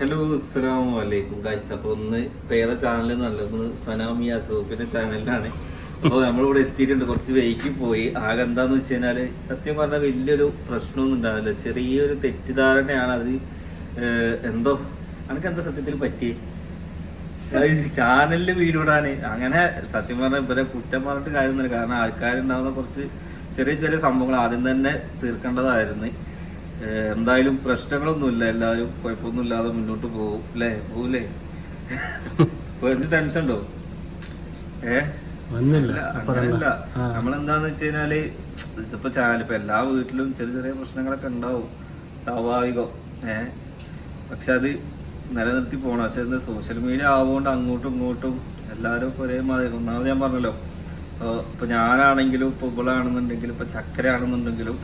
Hello അസ്സാം വലൈക്കും കാശ് അപ്പൊ ഒന്ന് പേരെ ചാനൽ നല്ലത്? സനാമിയ സൂപ്പിന്റെ ചാനലിലാണ് അപ്പോൾ നമ്മളിവിടെ എത്തിയിട്ടുണ്ട്. കുറച്ച് വൈകി പോയി. ആകെ എന്താന്ന് വെച്ച് കഴിഞ്ഞാൽ സത്യം പറഞ്ഞാൽ വലിയൊരു പ്രശ്നമൊന്നും ഉണ്ടാവില്ല ചെറിയൊരു തെറ്റിദ്ധാരണയാണ് അത്. എന്തോ? അനക്ക് എന്താ സത്യത്തിൽ പറ്റി ചാനലിൽ വീഡിയോ ഇടാന്. അങ്ങനെ സത്യം പറഞ്ഞാൽ ഇവരെ കുറ്റം പറഞ്ഞിട്ട് കാര്യമൊന്നുമില്ല. കാരണം ആൾക്കാരുണ്ടാവുന്ന കുറച്ച് ചെറിയ ചെറിയ സംഭവങ്ങൾ ആദ്യം തന്നെ തീർക്കേണ്ടതായിരുന്നു. എന്തായാലും പ്രശ്നങ്ങളൊന്നുമില്ല. എല്ലാവരും കുഴപ്പമൊന്നുമില്ലാതെ മുന്നോട്ട് പോകും. അല്ലേ ഇപ്പൊ എന്ത് ടെൻഷൻ ഉണ്ടോ ഏ ആ. നമ്മളെന്താന്ന് വെച്ച് കഴിഞ്ഞാൽ ഇതിപ്പോ ചാനൽ ഇപ്പൊ എല്ലാ വീട്ടിലും ചെറിയ ചെറിയ പ്രശ്നങ്ങളൊക്കെ ഉണ്ടാവും. സ്വാഭാവികം. ഏ? പക്ഷെ അത് നിലനിർത്തി പോകണം പക്ഷെ സോഷ്യൽ മീഡിയ ആവുകൊണ്ട് അങ്ങോട്ടും ഇങ്ങോട്ടും എല്ലാവരും ഇപ്പൊ ഒരേ മാതിരി ഒന്നാമത് ഞാൻ പറഞ്ഞല്ലോ. ഇപ്പൊ ഞാനാണെങ്കിലും ഇപ്പൊ ഇവളാണെന്നുണ്ടെങ്കിലും ഇപ്പൊ ചക്കര ആണെന്നുണ്ടെങ്കിലും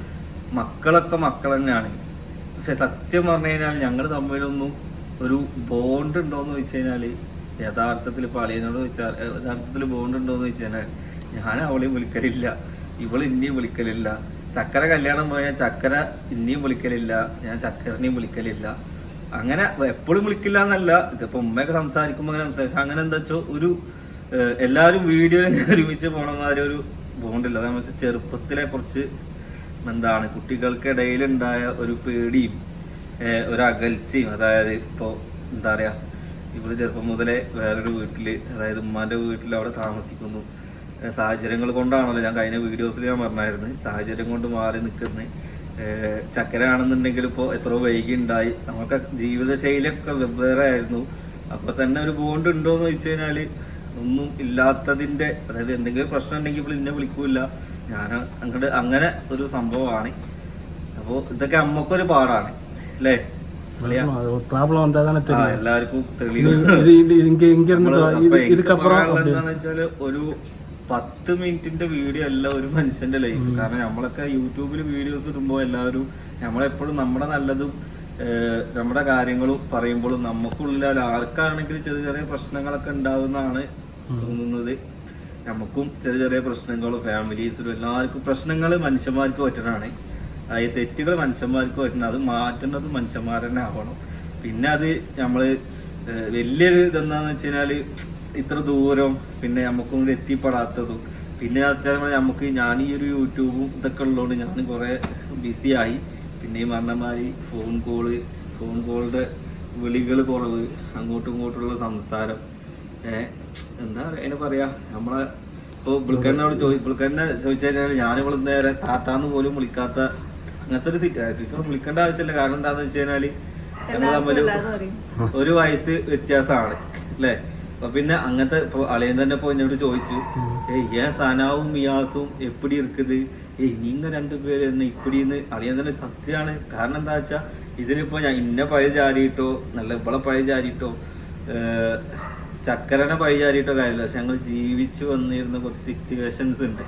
മക്കളൊക്കെ മക്കൾ തന്നെയാണ് പക്ഷെ സത്യം പറഞ്ഞു കഴിഞ്ഞാൽ ഞങ്ങൾ തമ്മിലൊന്നും ഒരു ബോണ്ട് ഉണ്ടോന്ന് വെച്ച് കഴിഞ്ഞാൽ യഥാർത്ഥത്തിൽ ഇപ്പൊ അളിയനോട് ചോദിച്ചാൽ യഥാർത്ഥത്തിൽ ബോണ്ട് ഉണ്ടോന്ന് വെച്ച് കഴിഞ്ഞാൽ ഞാൻ അവളെയും വിളിക്കലില്ല. ഇവൾ ഇനിയും വിളിക്കലില്ല. ചക്കര കല്യാണം പോയാൽ ചക്കര ഇനിയും വിളിക്കലില്ല. ഞാൻ ചക്കരനെയും വിളിക്കലില്ല. അങ്ങനെ എപ്പോഴും വിളിക്കില്ല എന്നല്ല ഇതിപ്പോ ഉമ്മയൊക്കെ സംസാരിക്കുമ്പോൾ അങ്ങനെ സംസാരിച്ചു അങ്ങനെ എന്താ വെച്ചോ ഒരു എല്ലാവരും വീഡിയോ ഒരുമിച്ച് പോണ മാതിരി ഒരു ബോണ്ടില്ല അതായത് വെച്ചാൽ ചെറുപ്പത്തിലെ കുറച്ച് എന്താണ് കുട്ടികൾക്കിടയിലുണ്ടായ ഒരു പേടിയും ഒരു അകൽച്ചയും അതായത് ഇപ്പോൾ എന്താ പറയാ ഇവിടെ ചെറുപ്പം മുതലേ വേറൊരു വീട്ടിൽ അതായത് ഉമ്മാന്റെ വീട്ടിൽ അവിടെ താമസിക്കുന്നു. സാഹചര്യങ്ങൾ കൊണ്ടാണല്ലോ ഞാൻ കഴിഞ്ഞ വീഡിയോസിൽ ഞാൻ പറഞ്ഞായിരുന്നു. സാഹചര്യം കൊണ്ട് മാറി നിൽക്കുന്നത്. ചക്കരയാണെന്നുണ്ടെങ്കിൽ ഇപ്പോൾ എത്രയോ വൈകി ഉണ്ടായി നമുക്ക് ജീവിതശൈലിയൊക്കെ വെവ്വേറെ ആയിരുന്നു. അപ്പൊ തന്നെ ഒരു ബോണ്ട് ഉണ്ടോ എന്ന് വെച്ച് കഴിഞ്ഞാൽ ഒന്നും ഇല്ലാത്തതിന്റെ അതായത് എന്തെങ്കിലും പ്രശ്നം ഉണ്ടെങ്കിൽ ഇപ്പോൾ എന്നെ വിളിക്കൂല ഞാൻ അങ്ങോട്ട് അങ്ങനെ ഒരു സംഭവമാണ്. അപ്പോൾ ഇതൊക്കെ അമ്മക്കൊരു പാടാണ്. അല്ലേ? പ്രോബ്ലം എല്ലാവർക്കും ഒരു പത്ത് മിനിറ്റിന്റെ വീഡിയോ അല്ല ഒരു മനുഷ്യന്റെ ലൈഫ് കാരണം നമ്മളൊക്കെ യൂട്യൂബിൽ വീഡിയോസ് ഇടുമ്പോ എല്ലാവരും നമ്മളെപ്പോഴും നമ്മുടെ നല്ലതും നമ്മുടെ കാര്യങ്ങളും പറയുമ്പോഴും നമുക്കുള്ള ആർക്കാണെങ്കിൽ ചെറിയ ചെറിയ പ്രശ്നങ്ങളൊക്കെ ഉണ്ടാവുന്നതാണ് തോന്നുന്നത്. നമുക്കും ചെറിയ ചെറിയ പ്രശ്നങ്ങളും ഫാമിലീസിലും എല്ലാവർക്കും പ്രശ്നങ്ങൾ മനുഷ്യന്മാർക്ക് പറ്റുന്നതാണ്. ഈ തെറ്റുകൾ മനുഷ്യന്മാർക്ക് പറ്റുന്നത് അത് മാറ്റുന്നത് മനുഷ്യന്മാർ തന്നെ ആവണം. പിന്നെ അത് നമ്മൾ ഏഹ് വലിയൊരു ഇതെന്താന്ന് വെച്ച് കഴിഞ്ഞാൽ ഇത്ര ദൂരം പിന്നെ നമുക്കും കൂടി എത്തിപ്പെടാത്തതും. പിന്നെ അത്യാവശ്യം നമുക്ക് ഞാൻ ഈ ഒരു യൂട്യൂബും ഇതൊക്കെ ഉള്ളതുകൊണ്ട് ഞാൻ കുറേ ബിസി ആയി. പിന്നെ ഈ പറഞ്ഞമാതിരി ഫോൺ കോൾ ഫോൺ കോളുടെ വിളികൾ കുറവ് അങ്ങോട്ടും ഇങ്ങോട്ടുള്ള സംസാരം. എന്താ പറയാ അതിനെ പറയാ നമ്മളെ ഇപ്പൊ പുള്ളിക്കാരനോട് ചോദി പുള്ളിക്കാരനെ ചോദിച്ചു കഴിഞ്ഞാൽ ഞാൻ ഇവിടെ നേരെ താത്താന്ന് പോലും വിളിക്കാത്ത അങ്ങനത്തെ ഒരു സിറ്റുവേഷൻ വിളിക്കേണ്ട ആവശ്യമില്ല. കാരണം എന്താന്ന് വെച്ച് കഴിഞ്ഞാൽ ഞങ്ങൾ തമ്മിൽ ഒരു വയസ്സ് വ്യത്യാസമാണ് അല്ലേ? അപ്പൊ പിന്നെ അങ്ങനത്തെ ഇപ്പൊ അളിയൻ തന്നെ ഇപ്പൊ എന്നോട് ചോദിച്ചു ഏ സനാവും മിയാസും എപ്പിടി ഇരിക്കുന്നത് ഏ നീങ്ങ രണ്ടുപേര് എന്ന് ഇപ്പിടിന്ന് അളിയൻ തന്നെ സത്യമാണ്. കാരണം എന്താ വെച്ചാ ഇതിനിപ്പോ ഞാൻ ഇന്ന പഴയ ചാരിയിട്ടോ നല്ല ഇവളെ പഴയ ചാരിയിട്ടോ ഏഹ് ചക്കരനെ പഴയ ചാരിയിട്ടോ കാര്യമില്ല. പക്ഷെ ഞങ്ങൾ ജീവിച്ചു വന്നിരുന്ന കുറച്ച് സിറ്റുവേഷൻസ് ഉണ്ട്.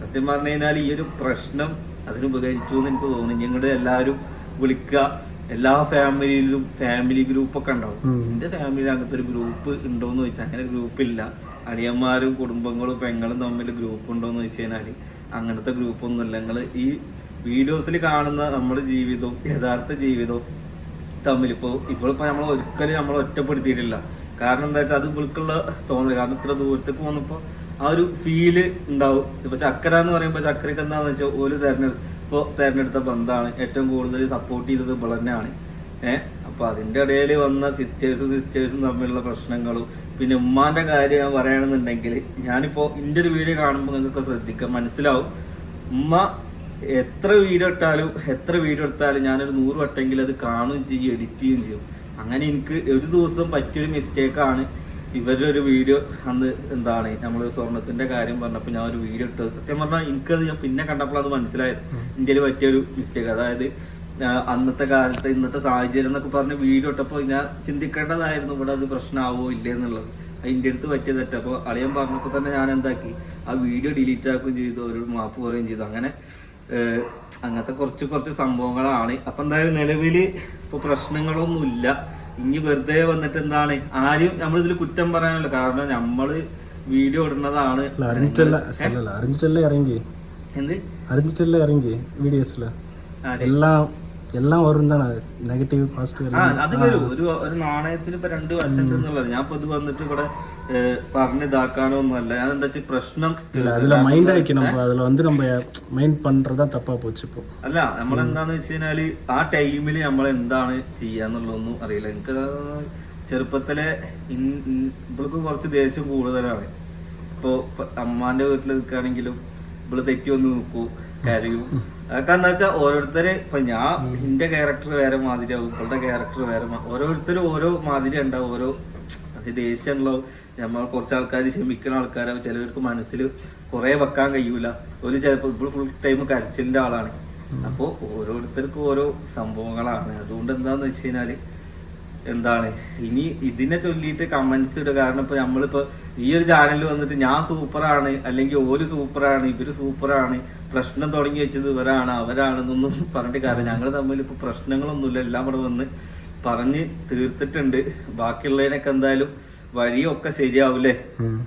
സത്യം പറഞ്ഞു കഴിഞ്ഞാൽ ഈ ഒരു പ്രശ്നം അതിന് ഉപകരിച്ചു എന്ന് എനിക്ക് തോന്നുന്നു. ഞങ്ങളുടെ എല്ലാവരും വിളിക്കുക. എല്ലാ ഫാമിലിയിലും ഫാമിലി ഗ്രൂപ്പ് ഒക്കെ ഉണ്ടാവും. എന്റെ എന്റെ ഫാമിലിയിൽ അങ്ങനത്തെ ഒരു ഗ്രൂപ്പ് ഉണ്ടോ എന്ന് ചോദിച്ചാൽ അങ്ങനെ ഗ്രൂപ്പ് ഇല്ല. അളിയന്മാരും കുടുംബങ്ങളും പെങ്ങളും തമ്മിൽ ഗ്രൂപ്പ് ഉണ്ടോന്ന് വെച്ച് കഴിഞ്ഞാൽ അങ്ങനത്തെ ഗ്രൂപ്പ് ഒന്നുമില്ല ഞങ്ങൾ ഈ വീഡിയോസിൽ കാണുന്ന നമ്മുടെ ജീവിതവും യഥാർത്ഥ ജീവിതവും തമ്മിൽ ഇപ്പോൾ ഇപ്പോഴിപ്പോ നമ്മൾ ഒരിക്കലും നമ്മൾ ഒറ്റപ്പെടുത്തിയിട്ടില്ല. കാരണം എന്താ വെച്ചാൽ അത് ഇവൾക്കുള്ള തോന്നൽ കാരണം ഇത്ര ദൂരത്തേക്ക് പോകുന്നപ്പോ ആ ഒരു ഫീൽ ഉണ്ടാവും ഇപ്പൊ ചക്കര എന്ന് പറയുമ്പോ ചക്കരക്ക് എന്താന്ന് വെച്ചാൽ ഒരു തെരഞ്ഞെടുപ്പ് ഇപ്പൊ തെരഞ്ഞെടുത്ത ബന്ധാണ്. ഏറ്റവും കൂടുതൽ സപ്പോർട്ട് ചെയ്തത് തന്നെയാണ്. ഏഹ് അപ്പൊ അതിന്റെ ഇടയിൽ വന്ന സിസ്റ്റേഴ്സും സിസ്റ്റേഴ്സും തമ്മിലുള്ള പ്രശ്നങ്ങളും പിന്നെ ഉമ്മാന്റെ കാര്യം ഞാൻ പറയുകയാണെന്നുണ്ടെങ്കിൽ ഞാനിപ്പോ ഇന്റെ ഒരു വീഡിയോ കാണുമ്പോൾ നിങ്ങൾക്ക് ശ്രദ്ധിക്കാം. മനസ്സിലാവും? ഉമ്മ എത്ര വീഡിയോ ഇട്ടാലും എത്ര വീഡിയോ എടുത്താലും ഞാനൊരു നൂറ് വട്ടെങ്കിലും അത് കാണുകയും ചെയ്യും എഡിറ്റ് ചെയ്യുകയും ചെയ്യും. അങ്ങനെ എനിക്ക് ഒരു ദിവസം പറ്റിയൊരു മിസ്റ്റേക്കാണ് ഇവരുടെ ഒരു വീഡിയോ അന്ന് എന്താണ് നമ്മൾ സ്വർണത്തിന്റെ കാര്യം പറഞ്ഞപ്പോൾ ഞാൻ ഒരു വീഡിയോ ഇട്ടത്. സത്യം പറഞ്ഞാൽ എനിക്കത് ഞാൻ പിന്നെ കണ്ടപ്പോൾ അത് മനസ്സിലായത്. ഇന്ത്യയിൽ പറ്റിയൊരു മിസ്റ്റേക്ക് അതായത് അന്നത്തെ കാലത്ത് ഇന്നത്തെ സാഹചര്യം എന്നൊക്കെ പറഞ്ഞ് വീഡിയോ ഇട്ടപ്പോൾ ഞാൻ ചിന്തിക്കേണ്ടതായിരുന്നു ഇവിടെ അത് പ്രശ്നമാവോ ഇല്ലേ എന്നുള്ളത്. അത് ഇന്ത്യ അടുത്ത് പറ്റിയ തെറ്റ്. അപ്പോൾ അളിയൻ പറഞ്ഞപ്പോൾ തന്നെ ഞാൻ എന്താക്കി? ആ വീഡിയോ ഡിലീറ്റ് ആക്കുകയും ചെയ്തു ഒരു മാപ്പ് പറയുകയും ചെയ്തു. അങ്ങനെ അങ്ങനത്തെ കുറച്ച് കുറച്ച് സംഭവങ്ങളാണ്. അപ്പൊ എന്തായാലും നിലവിൽ ഇപ്പൊ പ്രശ്നങ്ങളൊന്നുമില്ല. ഇനി വെറുതെ വന്നിട്ട് എന്താണ്? ആരും നമ്മൾ ഇതിൽ കുറ്റം പറയാനല്ലോ. കാരണം നമ്മൾ വീഡിയോ ഇടുന്നതാണ്. അറിഞ്ഞിട്ടല്ലേ. ഇറങ്ങി എന്ത്? അറിഞ്ഞിട്ടല്ലേ ഇറങ്ങി വീഡിയോസിൽ എല്ലാം എല്ലാം ഓരോന്നാണ്. നെഗറ്റീവ് പോസിറ്റീവ് ആ അത് വരും. ഒരു ഒരു നാണയത്തിന് ഇപ്പൊ രണ്ട് വശം എന്നുള്ളത് ഞാൻ ഇപ്പൊ ഇത് വന്നിട്ട് ഇവിടെ അല്ല നമ്മൾ എന്താന്ന് ആ ടൈമിൽ നമ്മൾ എന്താണ് ചെയ്യാന്നുള്ളതൊന്നും അറിയില്ല. എനിക്ക് ചെറുപ്പത്തിലെ ഇവൾക്ക് കുറച്ച് ദേഷ്യം കൂടുതലാണ്. ഇപ്പൊ അമ്മാന്റെ വീട്ടിൽ നിൽക്കുകയാണെങ്കിലും ഇവൾ തെറ്റി ഒന്ന് നിൽക്കൂ കരയും. എന്താ വെച്ചാൽ ഓരോരുത്തര് ഇപ്പൊ ഞാൻ എന്റെ ക്യാരക്ടർ വേറെ മാതിരിയാവും ഇപ്പോളുടെ ക്യാരക്ടർ വേറെ ഓരോരുത്തരും ഓരോ മാതിരി ഉണ്ടാവും ഓരോ അത് ദേഷ്യമുള്ള നമ്മൾ കുറച്ച് ആൾക്കാർ ക്ഷമിക്കുന്ന ആൾക്കാരാവും. ചിലവർക്ക് മനസ്സിൽ കുറെ വെക്കാൻ കഴിയൂല. ഒരു ചിലപ്പോൾ ഇപ്പോൾ ഫുൾ ടൈം കരച്ചിലിന്റെ ആളാണ്. അപ്പോൾ ഓരോരുത്തർക്കും ഓരോ സംഭവങ്ങളാണ്. അതുകൊണ്ട് എന്താന്ന് വെച്ച് കഴിഞ്ഞാൽ എന്താണ്? ഇനി ഇതിനെ ചൊല്ലിയിട്ട് കമന്റ്സ് ഇടുക. കാരണം ഇപ്പൊ നമ്മളിപ്പോ ഈ ഒരു ചാനലിൽ വന്നിട്ട് ഞാൻ സൂപ്പറാണ് അല്ലെങ്കിൽ ഓര് സൂപ്പറാണ് ഇവർ സൂപ്പറാണ് പ്രശ്നം തുടങ്ങി വെച്ചത് ഇവരാണ് അവരാണെന്നൊന്നും പറഞ്ഞിട്ട് കാര്യം ഞങ്ങൾ തമ്മിൽ ഇപ്പൊ പ്രശ്നങ്ങളൊന്നുമില്ല. എല്ലാം കൂടെ വന്ന് പറഞ്ഞ് തീർത്തിട്ടുണ്ട്. ബാക്കിയുള്ളതിനൊക്കെ എന്തായാലും വഴിയൊക്കെ ശരിയാവൂലേ?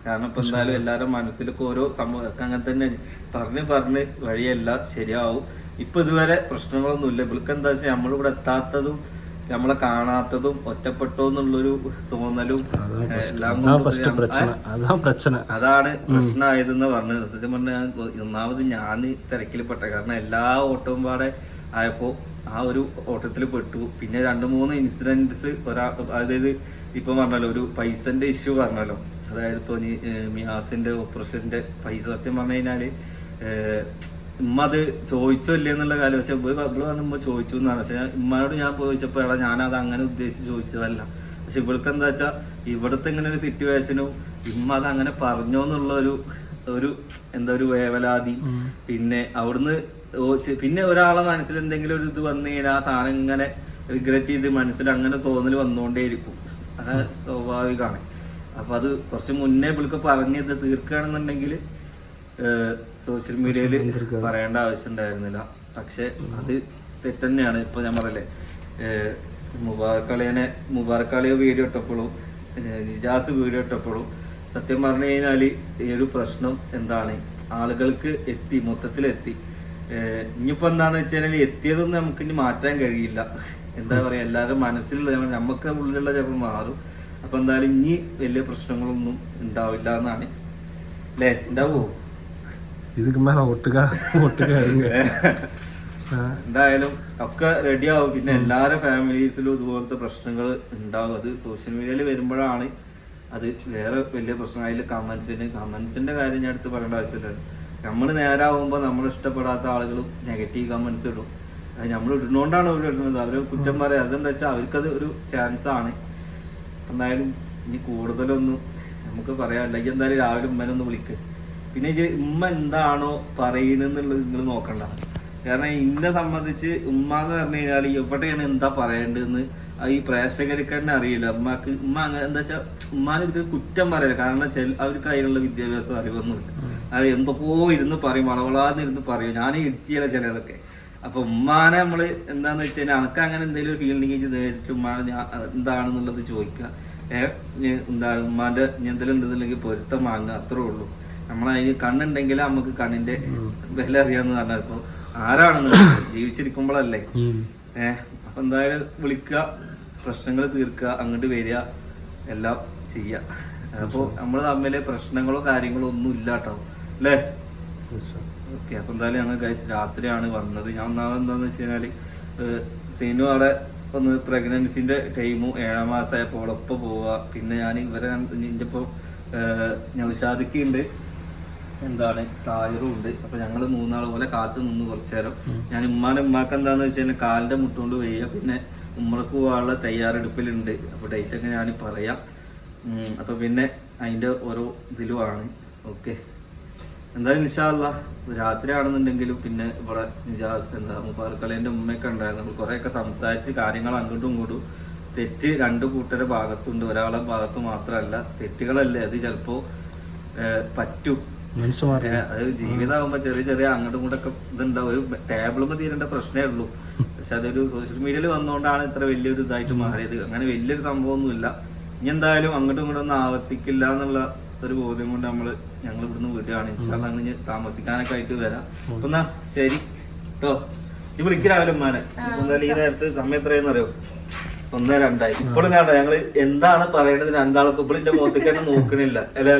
കാരണം ഇപ്പൊ എന്തായാലും എല്ലാവരും മനസ്സിലൊക്കെ ഓരോ സംഭവം അങ്ങനെ തന്നെ പറഞ്ഞ് പറഞ്ഞ് വഴിയെല്ലാം ശരിയാവും. ഇപ്പൊ ഇതുവരെ പ്രശ്നങ്ങളൊന്നുമില്ല. ഇവൾക്ക് എന്താ വെച്ചാൽ നമ്മളിവിടെ എത്താത്തതും നമ്മളെ കാണാത്തതും ഒറ്റപ്പെട്ടോ എന്നുള്ളൊരു തോന്നലും എല്ലാം അതാണ് പ്രശ്നമായതെന്ന് പറഞ്ഞത്. സത്യം പറഞ്ഞാൽ ഒന്നാമത് ഞാൻ തിരക്കിൽ പെട്ട കാരണം എല്ലാ ഓട്ടവും പാടെ ആയപ്പോ ആ ഒരു ഓട്ടത്തിൽ പെട്ടു. പിന്നെ രണ്ട് മൂന്ന് ഇൻസിഡൻസ് ഒരാ അതായത് ഇപ്പൊ പറഞ്ഞല്ലോ ഒരു പൈസന്റെ ഇഷ്യൂ പറഞ്ഞല്ലോ. അതായത് തോന്നി മിയാസിന്റെ ഓപ്പറേഷന്റെ പൈസ സത്യം പറഞ്ഞു കഴിഞ്ഞാൽ ഉമ്മ അത് ചോദിച്ചോ ഇല്ലേ എന്നുള്ള കാര്യം. പക്ഷെ ഇവൾ പറഞ്ഞ ഉമ്മ ചോദിച്ചു എന്നാണ്. പക്ഷെ ഞാൻ- ഉമ്മയോട് ഞാൻ ചോദിച്ചപ്പോ എടാ ഞാനത് അങ്ങനെ ഉദ്ദേശിച്ച് ചോദിച്ചതല്ല. പക്ഷെ ഇവൾക്ക് എന്താ വെച്ചാ ഇവിടുത്തെ ഇങ്ങനെ ഒരു സിറ്റുവേഷനും ഇമ്മ അത് അങ്ങനെ പറഞ്ഞോ എന്നുള്ള ഒരു ഒരു എന്താ ഒരു വേവലാതി. പിന്നെ അവിടുന്ന് പിന്നെ ഒരാളെ മനസ്സിൽ എന്തെങ്കിലും ഒരു ഇത് വന്നു കഴിഞ്ഞാൽ ആ സാധനം ഇങ്ങനെ റിഗ്രറ്റ് ചെയ്ത് മനസ്സിൽ അങ്ങനെ തോന്നൽ വന്നുകൊണ്ടേയിരിക്കും അത് സ്വാഭാവികമാണ് അപ്പൊ അത് കുറച്ച് മുന്നേ ഇവൾക്ക് പറഞ്ഞത് തീർക്കുകയാണെന്നുണ്ടെങ്കിൽ സോഷ്യൽ മീഡിയയിൽ പറയേണ്ട ആവശ്യം ഉണ്ടായിരുന്നില്ല പക്ഷെ അത് തെറ്റന്നെയാണ് ഇപ്പൊ ഞാൻ പറയല്ലേ ഏഹ് മുബാറക് അളിയനെ മുബാറക് അളിയ വീഡിയോ ഇട്ടപ്പോഴും നിജാസ് വീഡിയോ ഇട്ടപ്പോഴും സത്യം പറഞ്ഞു കഴിഞ്ഞാൽ ഈ ഒരു പ്രശ്നം എന്താണ്? ആളുകൾക്ക് എത്തി മൊത്തത്തിലെത്തി. ഏഹ് ഇനിയിപ്പോ എന്താന്ന് വെച്ച് കഴിഞ്ഞാൽ എത്തിയതൊന്നും നമുക്ക് ഇനി മാറ്റാൻ കഴിയില്ല. എന്താ പറയാ എല്ലാവരും മനസ്സിലുള്ള നമുക്ക് ഉള്ളിലുള്ള ചിലപ്പോൾ മാറും. അപ്പൊ എന്തായാലും ഇനി വലിയ പ്രശ്നങ്ങളൊന്നും ഉണ്ടാവില്ല എന്നാണ്. അല്ലേ ഉണ്ടാവോ? ഇതൊക്കെ മേലെ ഓട്ടുക ഓട്ടുക എന്തായാലും ഒക്കെ റെഡി ആവും. പിന്നെ എല്ലാരെ ഫാമിലീസിലും ഇതുപോലത്തെ പ്രശ്നങ്ങൾ ഉണ്ടാവും. അത് സോഷ്യൽ മീഡിയയിൽ വരുമ്പോഴാണ് അത് വേറെ വലിയ പ്രശ്നം. അതിൽ കമൻസിന് കമന്റ്സിന്റെ കാര്യം ഞാൻ എടുത്ത് പറയേണ്ട ആവശ്യമില്ല. നമ്മൾ നേരാകുമ്പോൾ നമ്മൾ ഇഷ്ടപ്പെടാത്ത ആളുകൾ നെഗറ്റീവ് കമന്റ്സ് ഇടും. അത് നമ്മൾ ഇടുന്നോണ്ടാണ് അവർ ഇടുന്നത്. അവർ കുറ്റം പറയാം. അതെന്താ വെച്ചാൽ അവർക്കത് ഒരു ചാൻസ് ആണ്. എന്തായാലും ഇനി കൂടുതലൊന്നും നമുക്ക് പറയാം. അല്ലെങ്കിൽ എന്തായാലും രാവിലെ ഉമ്മനൊന്ന് വിളിക്കുക പിന്നെ ഇത് ഉമ്മ എന്താണോ പറയുന്നെന്നുള്ളത് നിങ്ങൾ നോക്കണ്ട. കാരണം ഇന്നെ സംബന്ധിച്ച് ഉമ്മ എന്ന് പറഞ്ഞു കഴിഞ്ഞാൽ എവിടെയാണ് എന്താ പറയേണ്ടതെന്ന് ഈ പ്രേക്ഷകർക്ക് തന്നെ അറിയില്ല. ഉമ്മക്ക് ഉമ്മ അങ്ങനെ എന്താ വെച്ചാൽ ഉമ്മാനെ കുറ്റം പറയില്ല. കാരണം ചെൽ അവർക്ക് അതിനുള്ള വിദ്യാഭ്യാസം അറിവൊന്നുമില്ല അത് എന്തൊക്കെയോ ഇരുന്ന് പറയും വളവളാന്ന് ഇരുന്ന് പറയും. ഞാൻ ഇരുത്തിയല്ല ചിലതൊക്കെ. അപ്പൊ ഉമ്മാനെ നമ്മൾ എന്താന്ന് വെച്ച് കഴിഞ്ഞാൽ അനക്ക് അങ്ങനെ എന്തെങ്കിലും ഒരു ഫീൽഡിങ് നേരിട്ട് ഉമ്മാനെ എന്താണെന്നുള്ളത് ചോദിക്കുക. ഏഹ് എന്താണ് ഉമ്മാന്റെ എന്തെങ്കിലും ഉണ്ടെന്നുണ്ടെങ്കിൽ പൊരുത്തം വാങ്ങുക അത്രേ ഉള്ളൂ. നമ്മളതിന് കണ്ണുണ്ടെങ്കിൽ നമുക്ക് കണ്ണിന്റെ വില അറിയാന്ന് പറഞ്ഞാൽ ഇപ്പൊ ആരാണെന്ന് ജീവിച്ചിരിക്കുമ്പോഴല്ലേ. ഏഹ് അപ്പൊ എന്തായാലും വിളിക്കുക പ്രശ്നങ്ങൾ തീർക്കുക അങ്ങോട്ട് വരിക എല്ലാം ചെയ്യുക അപ്പൊ നമ്മൾ തമ്മിൽ പ്രശ്നങ്ങളോ കാര്യങ്ങളോ ഒന്നും ഇല്ല കേട്ടോ അല്ലേ. ഓക്കെ അപ്പൊ എന്തായാലും ഞങ്ങൾ കഴിച്ച് രാത്രിയാണ് വന്നത്. ഞാൻ ഒന്നാമത് എന്താന്ന് വെച്ച് കഴിഞ്ഞാൽ സിനു അവിടെ ഒന്ന് പ്രഗ്നൻസിന്റെ ടൈമും ഏഴാം മാസമായപ്പോൾ അവളൊപ്പം പോവുക പിന്നെ ഞാൻ ഇവരെ ഇപ്പൊ ഇപ്പോൾ നൗഷാദിക്കുണ്ട്. എന്താണ് തായറും ഉണ്ട് അപ്പൊ ഞങ്ങൾ മൂന്നാൾ പോലെ കാത്തു നിന്ന് കുറച്ചു നേരം ഞാൻ ഉമ്മാനെ ഉമ്മാക്ക് എന്താന്ന് വെച്ച് കഴിഞ്ഞാൽ കാലിന്റെ മുട്ടുകൊണ്ട് വെയ്യ. പിന്നെ ഉമ്മർക്ക് പോകാനുള്ള തയ്യാറെടുപ്പിലുണ്ട്. അപ്പൊ ഡേറ്റ് ഒക്കെ ഞാൻ പറയാം. അപ്പൊ പിന്നെ അതിന്റെ ഓരോ ഇതിലുമാണ്. ഓക്കെ എന്തായാലും നിഷാല്ല രാത്രി ആണെന്നുണ്ടെങ്കിലും പിന്നെ ഇവിടെ നിജാസ് എന്താ മുബാർക്കളേന്റെ ഉമ്മയൊക്കെ ഉണ്ടായിരുന്നു. നമ്മൾ സംസാരിച്ച് കാര്യങ്ങൾ അങ്ങോട്ടും കൂടും തെറ്റ് രണ്ടു കൂട്ടരെ ഭാഗത്തുണ്ട്. ഒരാളെ ഭാഗത്ത് മാത്രമല്ല തെറ്റുകളല്ലേ അത് ചിലപ്പോ പറ്റും. അത് ജീവിതമാകുമ്പോ ചെറിയ ചെറിയ അങ്ങോട്ടും ഇങ്ങോട്ടൊക്കെ ഇതുണ്ടാവും. ഒരു ടേബിളുമ്പോ തീരേണ്ട പ്രശ്നമേ ഉള്ളൂ. പക്ഷെ അതൊരു സോഷ്യൽ മീഡിയയിൽ വന്നുകൊണ്ടാണ് ഇത്ര വലിയൊരു ഇതായിട്ട് മാറിയത്. അങ്ങനെ വലിയൊരു സംഭവമൊന്നുമില്ല. ഇനി എന്തായാലും അങ്ങോട്ടും ഇങ്ങോട്ടും ഒന്നും ആവർത്തിക്കില്ല എന്നുള്ള ഒരു ബോധ്യം കൊണ്ട് നമ്മൾ ഞങ്ങൾ ഇവിടുന്ന് വീട്ടുകയാണ് ഇൻഷാല്ല അങ്ങനെ താമസിക്കാനൊക്കെ ആയിട്ട് വരാം. അപ്പൊ എന്നാ ശരി. കേട്ടോ ഈ വിളിക്കരാവിലെ ഉമ്മാനെ. എന്തായാലും ഈ നേരത്തെ സമയം എത്രയെന്ന് അറിയോ ഒന്നേ രണ്ടായി. ഇപ്പോഴും കണ്ട ഞങ്ങൾ എന്താണ് പറയേണ്ടത് രണ്ടാൾക്ക്? ഇപ്പോൾ എന്റെ മുഖത്തേക്ക് തന്നെ നോക്കണില്ല. അല്ലേ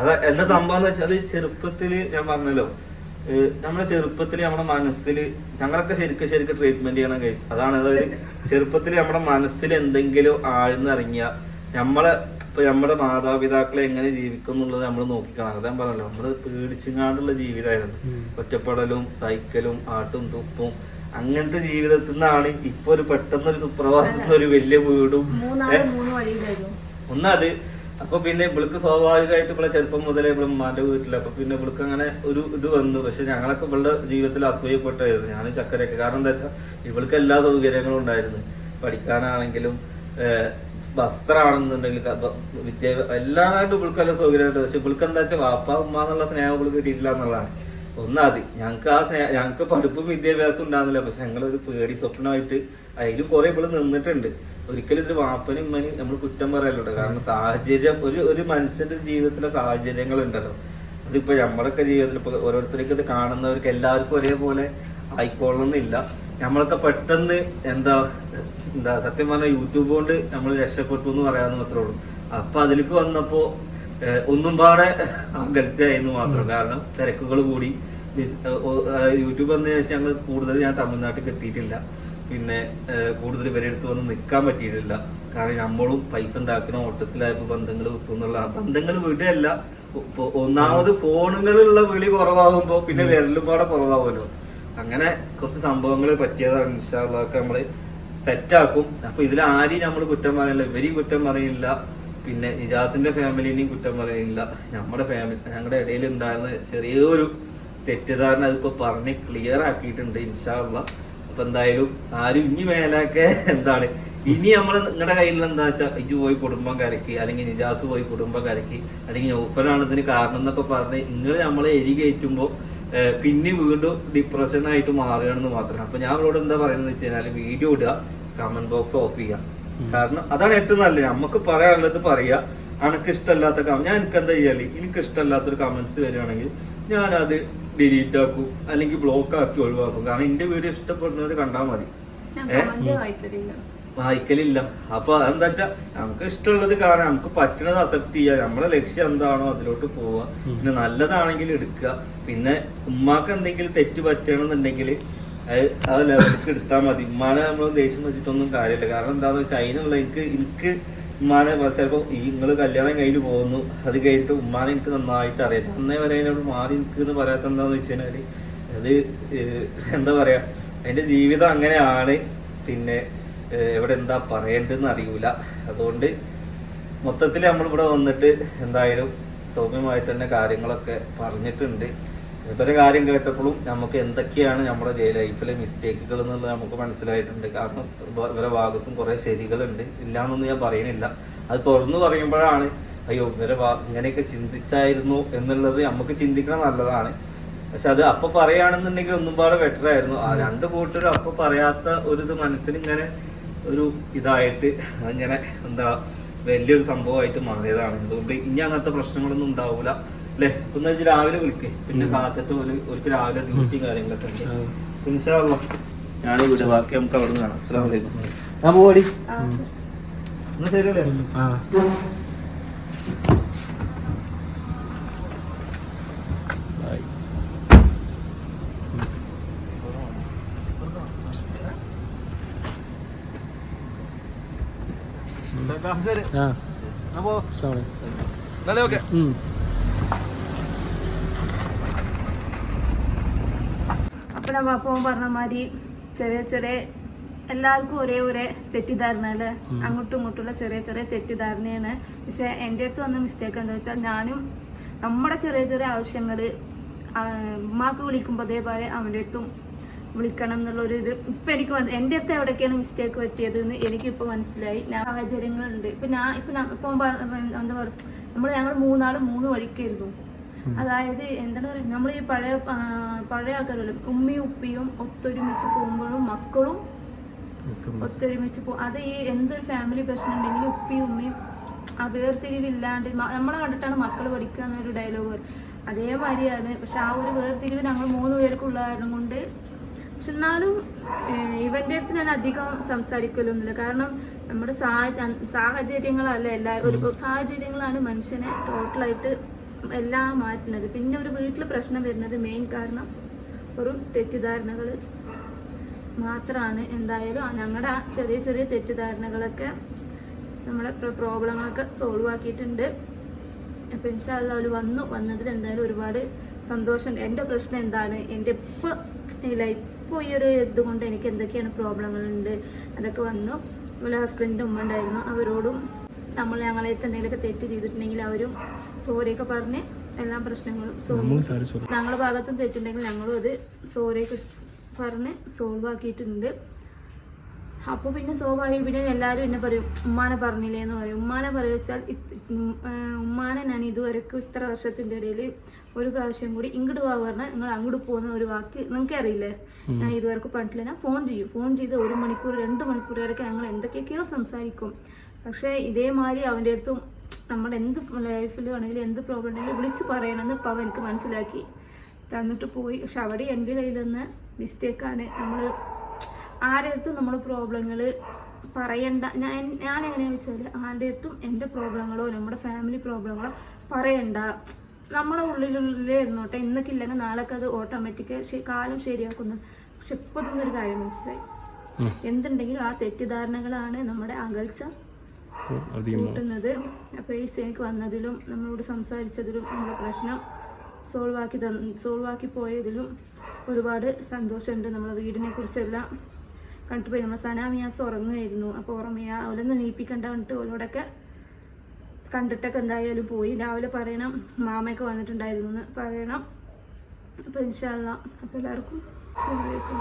അത് എന്താ സംഭവം എന്ന് വെച്ചാൽ ചെറുപ്പത്തിൽ ഞാൻ പറഞ്ഞല്ലോ നമ്മുടെ ചെറുപ്പത്തിൽ നമ്മുടെ മനസ്സിൽ ഞങ്ങളൊക്കെ ശരിക്കും ശരിക്കും ട്രീറ്റ്മെന്റ് ചെയ്യണം കേസ് അതാണ് അതായത് ചെറുപ്പത്തിൽ നമ്മുടെ മനസ്സിൽ എന്തെങ്കിലും ആഴ്ന്നിറങ്ങിയ നമ്മളെ ഇപ്പൊ നമ്മുടെ മാതാപിതാക്കളെ എങ്ങനെ ജീവിക്കും എന്നുള്ളത് നമ്മൾ നോക്കിക്കണം. അതാ പറഞ്ഞല്ലോ നമ്മൾ പേടിച്ചുങ്ങാണ്ടുള്ള ജീവിതമായിരുന്നു ഒറ്റപ്പെടലും സൈക്കലും ആട്ടും തുപ്പും അങ്ങനത്തെ ജീവിതത്തിൽ നിന്നാണ് ഇപ്പൊ ഒരു പെട്ടെന്ന് ഒരു സുപ്രഭാതത്തിൽ ഒരു വലിയ വീടും ഒന്നത്. അപ്പൊ പിന്നെ ഇവൾക്ക് സ്വാഭാവികമായിട്ട് ഇവിടെ ചെറുപ്പം മുതലേ ഇവിടെ ഉമ്മാന്റെ വീട്ടിൽ. അപ്പൊ പിന്നെ ഇവൾക്ക് അങ്ങനെ ഒരു ഇത് വന്നു. പക്ഷെ ഞങ്ങളൊക്കെ ഇവളുടെ ജീവിതത്തിൽ അസൂയപ്പെട്ടായിരുന്നു ഞാനും ചക്കരയൊക്കെ. കാരണം എന്താ വെച്ചാൽ ഇവൾക്ക് എല്ലാ സൗകര്യങ്ങളും ഉണ്ടായിരുന്നു. പഠിക്കാനാണെങ്കിലും വസ്ത്രമാണെന്നുണ്ടെങ്കിൽ വിദ്യാഭ്യാസം എല്ലാമായിട്ടും ഇവൾക്ക് നല്ല സൗകര്യമായിട്ട്. പക്ഷെ ഇവൾക്ക് എന്താ വെച്ചാൽ വാപ്പ ഉമ്മ എന്നുള്ള സ്നേഹം ഇവൾക്ക് കിട്ടിയിട്ടില്ല എന്നുള്ളതാണ്. ഒന്നാതി ഞങ്ങൾക്ക് ആ സ്നേഹ ഞങ്ങൾക്ക് പഠിപ്പും വിദ്യാഭ്യാസം ഉണ്ടാകുന്നില്ല പക്ഷെ ഞങ്ങളൊരു പേടി സ്വപ്നമായിട്ട് അതിലും കുറെ ഇവിടെ നിന്നിട്ടുണ്ട്. ഒരിക്കലും ഇത് വാപ്പനും ഉമ്മനും നമ്മൾ കുറ്റം പറയലുണ്ട് കാരണം സാഹചര്യം ഒരു ഒരു മനുഷ്യന്റെ ജീവിതത്തിലെ സാഹചര്യങ്ങൾ ഉണ്ടല്ലോ അതിപ്പോ നമ്മളൊക്കെ ജീവിതത്തിൽ ഇപ്പൊ ഓരോരുത്തർക്ക് ഇത് കാണുന്നവർക്ക് എല്ലാവർക്കും ഒരേപോലെ ആയിക്കോളണമെന്നില്ല നമ്മളൊക്കെ പെട്ടെന്ന് എന്താ എന്താ സത്യം പറഞ്ഞാൽ യൂട്യൂബ് കൊണ്ട് നമ്മൾ രക്ഷപ്പെട്ടു എന്ന് പറയാന്ന് മാത്രമേ ഉള്ളൂ. അപ്പൊ അതിലേക്ക് വന്നപ്പോ ഒന്നും പാടെ അകൽച്ചായിരുന്നു മാത്രം. കാരണം തിരക്കുകൾ കൂടി. യൂട്യൂബ് വന്നതിന് ശേഷം ഞങ്ങൾ കൂടുതൽ ഞാൻ തമിഴ്നാട്ടിൽ എത്തിയിട്ടില്ല. പിന്നെ കൂടുതൽ ഇവരെടുത്ത് വന്ന് നിൽക്കാൻ പറ്റിയിട്ടില്ല. കാരണം നമ്മളും പൈസ ഉണ്ടാക്കുന്ന ഓട്ടത്തിലായപ്പോൾ ബന്ധങ്ങൾ വിട്ടു എന്നുള്ള ബന്ധങ്ങൾ വിടുകയല്ല. ഒന്നാമത് ഫോണുകളിലുള്ള വിളി കുറവാകുമ്പോ പിന്നെ വിരലും പാടെ കുറവാകുമല്ലോ. അങ്ങനെ കുറച്ച് സംഭവങ്ങൾ പറ്റിയതാണ് ഇൻഷാള്ളൊക്കെ നമ്മൾ സെറ്റാക്കും അപ്പൊ ഇതിൽ ആരെയും നമ്മൾ കുറ്റം പറയില്ല ഇവരെയും കുറ്റം പറയില്ല പിന്നെ ഇജാസിന്റെ ഫാമിലിനെയും കുറ്റം പറയുന്നില്ല നമ്മുടെ ഫാമിലി ഞങ്ങളുടെ ഇടയിൽ ഉണ്ടായിരുന്ന ചെറിയൊരു തെറ്റിദ്ധാരണ അതിപ്പോ പറഞ്ഞ് ക്ലിയർ ആക്കിയിട്ടുണ്ട് ഇൻഷാള്ള അപ്പൊ എന്തായാലും ആരും ഇനി മേലൊക്കെ എന്താണ്? ഇനി നമ്മൾ നിങ്ങളുടെ കയ്യിൽ എന്താ വെച്ചാൽ ഇജ് പോയി കുടുംബം കരക്കി അല്ലെങ്കിൽ നിജാസ് പോയി കുടുംബം കരക്കി അല്ലെങ്കിൽ ഓഫനാണ് ഇതിന് കാരണം എന്നൊക്കെ പറഞ്ഞ് നിങ്ങൾ നമ്മളെ എരി കയറ്റുമ്പോൾ പിന്നെ വീണ്ടും ഡിപ്രഷൻ ആയിട്ട് മാറുകയാണെന്ന് മാത്രമാണ് അപ്പൊ ഞാൻ അവരോട് എന്താ പറയുന്നത് വെച്ച് കഴിഞ്ഞാൽ വീഡിയോ ഇടുക കമന്റ് ബോക്സ് ഓഫ് ചെയ്യുക. കാരണം അതാണ് ഏറ്റവും നല്ലത്. നമുക്ക് പറയാനുള്ളത് പറയാ അനക്ക് ഇഷ്ടമല്ലാത്ത ഞാൻ എനിക്ക് എന്താ ചെയ്യാൽ എനിക്ക് ഇഷ്ടമല്ലാത്തൊരു കമന്റ്സ് വരികയാണെങ്കിൽ ഞാൻ അത് ഡിലീറ്റ് ആക്കും അല്ലെങ്കിൽ ബ്ലോക്ക് ആക്കി ഒഴിവാക്കും. കാരണം എന്റെ വീഡിയോ ഇഷ്ടപ്പെടുന്നവർ കണ്ടാൽ മതി. വായിക്കലില്ല. അപ്പൊ അതെന്താ വെച്ചാ നമുക്ക് ഇഷ്ടമുള്ളത് കാണാൻ നമുക്ക് പറ്റണത് അക്സെപ്റ്റ് ചെയ്യുക നമ്മളെ ലക്ഷ്യം എന്താണോ അതിലോട്ട് പോവുക പിന്നെ നല്ലതാണെങ്കിൽ എടുക്കുക. പിന്നെ ഉമ്മാക്ക് എന്തെങ്കിലും തെറ്റ് പറ്റണമെന്നുണ്ടെങ്കിൽ അത് ലെവലിക്ക് എടുത്താൽ മതി. ഉമ്മാനെ നമ്മൾ ദേഷ്യം വെച്ചിട്ടൊന്നും കാര്യമില്ല. കാരണം എന്താണെന്ന് വെച്ചാൽ അതിനുള്ള എനിക്ക് എനിക്ക് ഉമ്മാനെ ചിലപ്പോൾ നിങ്ങൾ കല്യാണം കഴിഞ്ഞ് പോകുന്നു. അത് കഴിഞ്ഞിട്ട് ഉമ്മാനെ എനിക്ക് നന്നായിട്ട് അറിയാം. അന്നേ വരെ അതിനോട് മാറി നിൽക്കുക എന്ന് പറയാത്ത എന്താന്ന് വെച്ച് കഴിഞ്ഞാൽ അത് എന്താ പറയാ അതിന്റെ ജീവിതം അങ്ങനെയാണ്. പിന്നെ എവിടെ എന്താ പറയേണ്ടതെന്ന് അറിയൂല. അതുകൊണ്ട് മൊത്തത്തിൽ നമ്മളിവിടെ വന്നിട്ട് എന്തായാലും സൗമ്യമായിട്ട് തന്നെ കാര്യങ്ങളൊക്കെ പറഞ്ഞിട്ടുണ്ട്. ഇവരെ കാര്യം കേട്ടപ്പോഴും നമുക്ക് എന്തൊക്കെയാണ് നമ്മുടെ ലൈഫിലെ മിസ്റ്റേക്കുകൾ എന്നുള്ളത് നമുക്ക് മനസ്സിലായിട്ടുണ്ട്. കാരണം ഇവ- ഇവരെ ഭാഗത്തും കുറെ ശരികളുണ്ട്. ഇല്ലാന്നൊന്നും ഞാൻ പറയുന്നില്ല. അത് തുറന്നു പറയുമ്പോഴാണ് അയ്യോ ഇവരെ ഇങ്ങനെയൊക്കെ ചിന്തിച്ചായിരുന്നു എന്നുള്ളത് നമുക്ക് ചിന്തിക്കണം നല്ലതാണ്. പക്ഷെ അത് അപ്പൊ പറയുകയാണെന്നുണ്ടെങ്കിൽ ഒന്നും പാടെ ബെറ്റർ ആയിരുന്നു. ആ രണ്ട് കൂട്ടരും അപ്പൊ പറയാത്ത ഒരു ഇത് മനസ്സിൽ ഇങ്ങനെ ഒരു ഇതായിട്ട് അങ്ങനെ എന്താ വലിയൊരു സംഭവമായിട്ട് മാറിയതാണ്. അതുകൊണ്ട് ഇനി അങ്ങനത്തെ പ്രശ്നങ്ങളൊന്നും ഉണ്ടാവൂല. അല്ലെ ഒന്ന് വെച്ച് രാവിലെ വിളിക്കേ. പിന്നെ കാത്തിട്ട് ഒരു ഒരിക്കൽ രാവിലെ ഡ്യൂട്ടി കാര്യങ്ങളൊക്കെ ഉണ്ട്. ഇൻഷാല്ലാ ഞാൻ ഇവിടെ ബാക്കി നമുക്ക് അവിടെ നിന്ന് കാണാം. പോടി അലൈക്കും. ഞാൻ പോവാടി. ആ, എന്നാ ശരിയല്ലേ? ഓക്കെ. ഉം. പാപ്പവും പറഞ്ഞ മാതിരി ചെറിയ ചെറിയ എല്ലാവർക്കും ഒരേ ഒരേ തെറ്റിദ്ധാരണ അല്ലേ. അങ്ങോട്ടും ഇങ്ങോട്ടുള്ള ചെറിയ ചെറിയ തെറ്റിദ്ധാരണയാണ് പക്ഷെ എന്റെ അടുത്ത് വന്ന മിസ്റ്റേക്ക് എന്താ വെച്ചാൽ ഞാനും നമ്മുടെ ചെറിയ ചെറിയ ആവശ്യങ്ങൾ ഉമ്മാക്ക് വിളിക്കുമ്പോൾ അതേപോലെ അവന്റെ അടുത്തും വിളിക്കണം എന്നുള്ളൊരു ഇത് ഇപ്പൊ എനിക്ക് എന്റെ അടുത്ത് എവിടേക്കാണ് മിസ്റ്റേക്ക് പറ്റിയത് എന്ന് എനിക്കിപ്പോൾ മനസ്സിലായി ഞാൻ സാഹചര്യങ്ങളുണ്ട് ഇപ്പൊ ഞാൻ ഇപ്പൊ ഇപ്പം എന്താ പറയുക നമ്മൾ ഞങ്ങൾ മൂന്നാൾ മൂന്ന് വഴിക്കായിരുന്നു അതായത് എന്താണ് പറയുക നമ്മൾ ഈ പഴയ പഴയ ആൾക്കാരല്ലോ ഉമ്മയും ഉപ്പിയും ഒത്തൊരുമിച്ച് പോകുമ്പോഴും മക്കളും ഒത്തൊരുമിച്ച് പോകും അത് ഈ എന്തൊരു ഫാമിലി പ്രശ്നം ഉണ്ടെങ്കിലും ഉപ്പിയും ഉമ്മയും ആ വേർതിരിവില്ലാണ്ട് നമ്മളെ കണ്ടിട്ടാണ് മക്കൾ പഠിക്കുക എന്നൊരു ഡയലോഗ് അതേമാതിരിയാണ്. പക്ഷെ ആ ഒരു വേർതിരിവ് ഞങ്ങൾ മൂന്ന് പേർക്കുള്ള കാരണം കൊണ്ട് പക്ഷെ എന്നാലും ഇവന്റെ അടുത്ത് ഞാൻ അധികം സംസാരിക്കലൊന്നുമില്ല. കാരണം നമ്മുടെ സാഹ- സാഹചര്യങ്ങളല്ല എല്ലാ ഒരു സാഹചര്യങ്ങളാണ് മനുഷ്യനെ ടോട്ടലായിട്ട് എല്ലാം മാറ്റുന്നത്. പിന്നെ ഒരു വീട്ടിൽ പ്രശ്നം വരുന്നത് മെയിൻ കാരണം വെറും തെറ്റിദ്ധാരണകൾ മാത്രമാണ് എന്തായാലും ഞങ്ങളുടെ ചെറിയ ചെറിയ തെറ്റിദ്ധാരണകളൊക്കെ നമ്മളെ പ്രോബ്ലങ്ങളൊക്കെ സോൾവ് ആക്കിയിട്ടുണ്ട്. അപ്പം ഇൻഷാല്ല അവർ വന്നു. വന്നതിൽ എന്തായാലും ഒരുപാട് സന്തോഷം എന്റെ പ്രശ്നം എന്താണ്? എന്റെ ഇപ്പോൾ ഇപ്പോൾ ഈ ഒരു ഇതുകൊണ്ട് എനിക്ക് എന്തൊക്കെയാണ് പ്രോബ്ലങ്ങളുണ്ട്? അതൊക്കെ വന്നു. നമ്മളെ ഹസ്ബൻഡിന്റെ ഉമ്മ ഉണ്ടായിരുന്നു. അവരോടും നമ്മൾ ഞങ്ങളെ എന്തെങ്കിലുമൊക്കെ തെറ്റ് ചെയ്തിട്ടുണ്ടെങ്കിൽ അവരും സോറിയൊക്കെ പറഞ്ഞ് എല്ലാ പ്രശ്നങ്ങളും സോറി ഞങ്ങളുടെ ഭാഗത്തും തെറ്റുണ്ടെങ്കിൽ ഞങ്ങളും അത് സോറിയൊക്കെ പറഞ്ഞ് സോൾവ് ആക്കിയിട്ടുണ്ട്. അപ്പോൾ പിന്നെ സ്വാഭാവിക പിന്നെ എല്ലാവരും എന്നെ പറയും ഉമ്മാനെ പറഞ്ഞില്ലേ എന്ന് പറയും. ഉമ്മാനെ പറയുക വെച്ചാൽ ഉമ്മാനെ ഞാൻ ഇതുവരെക്കും ഇത്ര വർഷത്തിന്റെ ഇടയിൽ ഒരു പ്രാവശ്യം കൂടി ഇങ്ങോട്ട് പോകാൻ പറഞ്ഞാൽ നിങ്ങൾ അങ്ങോട്ട് പോകുന്ന ഒരു വാക്ക് നിങ്ങൾക്ക് അറിയില്ലേ? ഞാൻ ഇതുവരെക്കും പറഞ്ഞിട്ടില്ല. ഞാൻ ഫോൺ ചെയ്യും. ഫോൺ ചെയ്ത് ഒരു മണിക്കൂർ രണ്ട് മണിക്കൂർ വരെയൊക്കെ ഞങ്ങൾ എന്തൊക്കെയൊക്കെയോ സംസാരിക്കും. പക്ഷേ ഇതേമാതിരി അവന്റെ അടുത്തും നമ്മുടെ എന്ത് ലൈഫിൽ ആണെങ്കിലും എന്ത് പ്രോബ്ലം ഉണ്ടെങ്കിലും വിളിച്ച് പറയണമെന്ന് ഇപ്പം അവൻ എനിക്ക് മനസ്സിലാക്കി. തന്നിട്ട് പോയി. പക്ഷെ അവിടെ എന്റെ കയ്യിൽ നിന്ന് മിസ്റ്റേക്കാണ് നമ്മൾ ആരുടെ അടുത്തും നമ്മൾ പ്രോബ്ലങ്ങൾ പറയണ്ട. ഞാൻ ഞാൻ എങ്ങനെയാണെന്ന് വെച്ചാൽ ആരുടെ അടുത്തും എന്റെ പ്രോബ്ലങ്ങളോ നമ്മുടെ ഫാമിലി പ്രോബ്ലങ്ങളോ പറയണ്ട. നമ്മളെ ഉള്ളിലുള്ളിലേ ഇരുന്നോട്ടെ. ഇന്നൊക്കെ ഇല്ലെങ്കിൽ നാളൊക്കെ അത് ഓട്ടോമാറ്റിക് കാലം ശരിയാക്കുന്നു. പക്ഷെ ഇപ്പോൾ ഒരു കാര്യം മനസ്സിലായി. എന്തുണ്ടെങ്കിലും ആ തെറ്റിദ്ധാരണകളാണ് നമ്മുടെ അകൽച്ച കൂട്ടുന്നത്. അപ്പോൾ ഈ എനിക്ക് വന്നതിലും നമ്മളോട് സംസാരിച്ചതിലും നമ്മുടെ പ്രശ്നം സോൾവ് ആക്കി തന്ന സോൾവ് ആക്കി പോയതിലും ഒരുപാട് സന്തോഷമുണ്ട്. നമ്മളെ വീടിനെ കുറിച്ചെല്ലാം കണ്ടുപോയി നമ്മൾ സനാമിയാസ് ഉറങ്ങുമായിരുന്നു അപ്പോൾ ഉറങ്ങിയ അവലൊന്നും നീപ്പിക്കണ്ട വന്നിട്ട് ഓരോടൊക്കെ കണ്ടിട്ടൊക്കെ എന്തായാലും പോയി. രാവിലെ പറയണം മാമയൊക്കെ വന്നിട്ടുണ്ടായിരുന്നു എന്ന് പറയണം. അപ്പോൾ ഇൻഷാല്ല അപ്പോൾ എല്ലാവർക്കും അലൈക്കും.